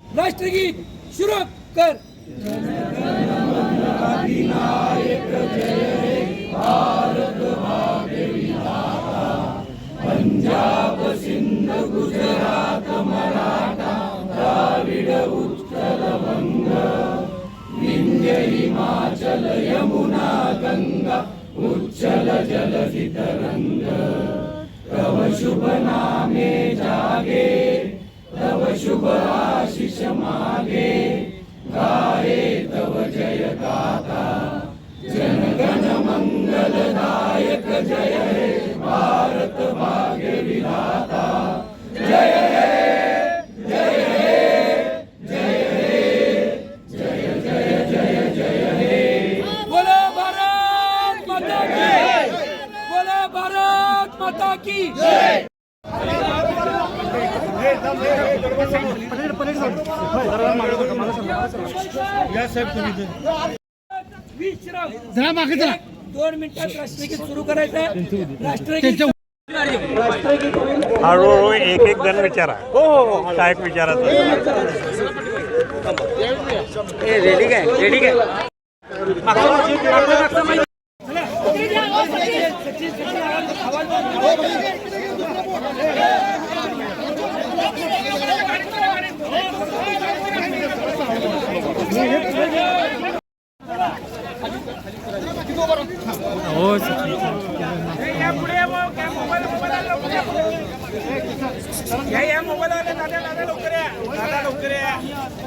राष्ट्रगीत सुरू कर. पंजाब सिंध गुजरात मराठा द्राविड उत्कल बंग विंध्य हिमाचल यमुना गंगा उच्चल जलसित रंग। तव शुभ नामे जागे तव शुभ आशिष मागे गाये तव जय गाता की जरा मागे जरा. दोन मिनिटात राष्ट्रगीत सुरू करायचं राष्ट्रगीत हळूहळू एक एक जण विचारा. हो हो काय? विचारायचं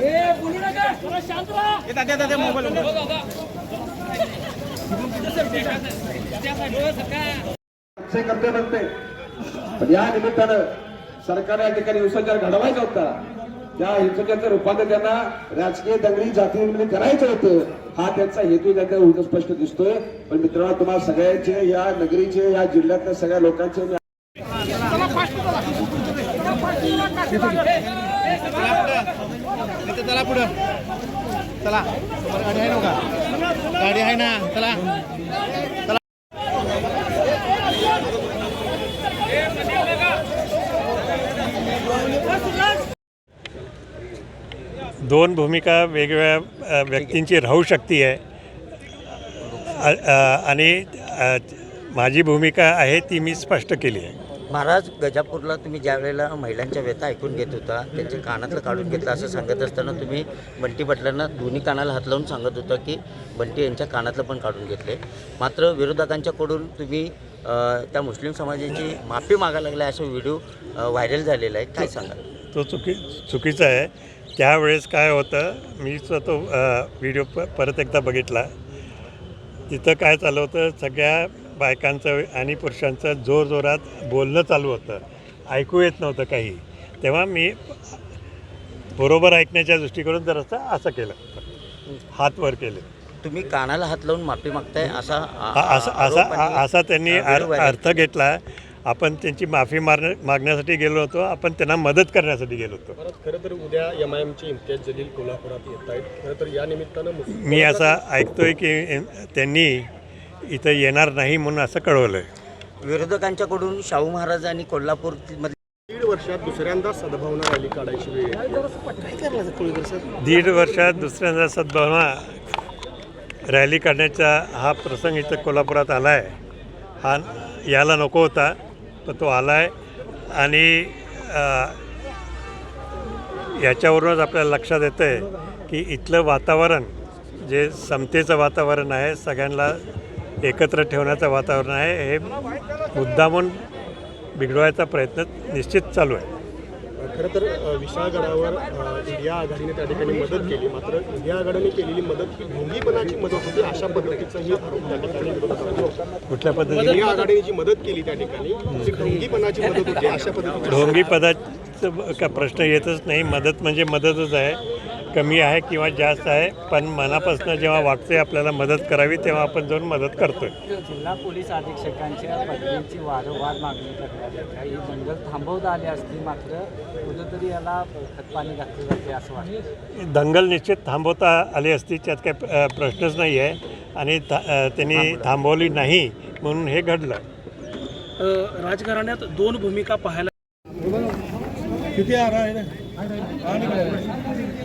ए, बोलू नका शांत राहा से करते नसते पण या निमित्तानं सरकार या ठिकाणी हिंसाचार घडवायचा होता. त्या हिंसाचाराचं रूपांतर त्यांना राजकीय दंगली जातीमध्ये करायचं होतं. हा त्यांचा हेतू त्यांचा उलट स्पष्ट दिसतोय. पण मित्रांनो तुम्हाला सगळ्यांचे या नगरीचे या जिल्ह्यातल्या सगळ्या लोकांचे चला पुढं चला. गाडी आहे ना गाडी आहे ना? चला. दोन भूमिका वेगवेगळ्या व्यक्तींची राहू शकती आहे. आणि माझी भूमिका आहे ती मी स्पष्ट केली आहे. महाराज गजापूरला तुम्ही ज्या वेळेला महिलांच्या व्यथा ऐकून घेत होता त्यांच्या कानातलं काढून घेतलं असं सांगत असताना तुम्ही बंटी पाटलांना दोन्ही कानाला हात लावून सांगत होता की बंटी यांच्या कानातलं पण काढून घेतले. मात्र विरोधकांच्याकडून तुम्ही त्या मुस्लिम समाजाची माफी मागायला लागला असा व्हिडिओ व्हायरल झालेला आहे. काय सांगाल? तो चुकी चुकीचा आहे. त्यावेळेस काय होतं मी तो व्हिडिओ प परत एकदा बघितला. तिथं काय चालू होतं सगळ्या बायकांचं आणि पुरुषांचं जोरजोरात बोलणं चालू होतं. ऐकू येत नव्हतं काही. तेव्हा मी बरोबर ऐकण्याच्या दृष्टीकडून जरासं असं केलं. हात वर केले. तुम्ही कानाला हात लावून माफी मागताय असा असा असा असा त्यांनी अर्थ घेतला. आपण त्यांची माफी मारण्या मागण्यासाठी गेलो होतो. आपण त्यांना मदत करण्यासाठी गेलो होतो. खरं तर उद्या एम आय एमचे इम्तियाज जलील कोल्हापुरात येत आहेत. खरं तर या निमित्तानं मी असा ऐकतोय की त्यांनी इथं येणार नाही म्हणून असं कळवलं आहे विरोधकांच्याकडून शाहू महाराज आणि कोल्हापूर दीड वर्षात दुसऱ्यांदा सद्भावना रॅली काढायची वेळ. दीड वर्षात दुसऱ्यांदा सद्भावना रॅली काढण्याचा हा प्रसंग इथं कोल्हापुरात आला आहे हा याला नको होता. तर तो आला आहे आणि याच्यावरूनच आपल्याला लक्षात येतं आहे की इथलं वातावरण जे समतेचं वातावरण आहे सगळ्यांना एकत्र ठेवण्याचं वातावरण आहे हे मुद्दामून बिघडवायचा प्रयत्न निश्चित चालू आहे. खरं तर विशाळगडावर इंडिया आघाडीने त्या ठिकाणी मदत केली. मात्र इंडिया आघाडीने केलेली मदत ही ढोंगीपणाची मदत होती अशा पद्धतीचाही आरोप त्या ठिकाणी. कुठल्या पद्धतीने? इंडिया आघाडीने जी मदत केली त्या ठिकाणी ती ढोंगीपणाची मदत होती अशा पद्धतीची ढोंगी पदाचा का प्रश्न येतच नाही. मदत म्हणजे मदतच आहे. कमी आहे किंवा जास्त आहे पण मनापासून जेव्हा वाटते आपल्याला मदत करावी तेव्हा आपण जाऊन मदत करतोय. जिल्हा पोलीस अधीक्षकांच्या पदवीची वारंवार मागणी करण्यात येते. ही दंगल थांबवता आली असती मात्र कुठंतरी याला खतपाणी घातलं जाते असं वाटतं. दंगल निश्चित थांबवता आली असती त्यात काही प्रश्नच नाही आहे. आणि था- त्यांनी थांबवली. नाही म्हणून हे घडलं. अ, राजघराण्यात दोन भूमिका पाहायला किती आरा आहे.